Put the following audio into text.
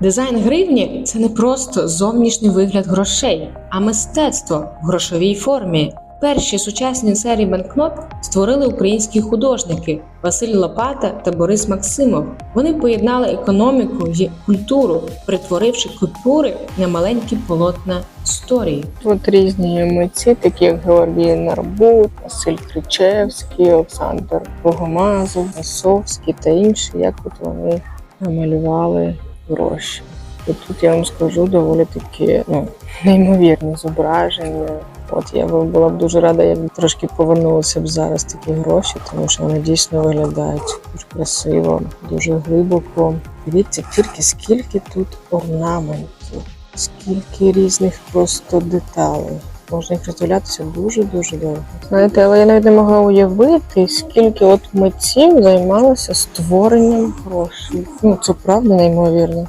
Дизайн гривні це не просто зовнішній вигляд грошей, а мистецтво в грошовій формі. Перші сучасні серії банкнот створили українські художники Василь Лопата та Борис Максимов. Вони поєднали економіку і культуру, перетворивши купюри на маленькі полотна історії. Тут різні митці, такі як Георгій Нарбут, Василь Кричевський, Олександр Богомазов, Масовський та інші, як от вони намалювали гроші. І тут я вам скажу доволі такі ну, неймовірні зображення. От я була б дуже рада, якби трошки повернулися б зараз такі гроші, тому що вони дійсно виглядають дуже красиво, дуже глибоко. Дивіться тільки скільки тут орнаментів, скільки різних просто деталей. Можна їх роздивлятися дуже-дуже довго. Знаєте, але я навіть не могла уявити, скільки от митців займалося створенням грошей. Ну це правда неймовірно.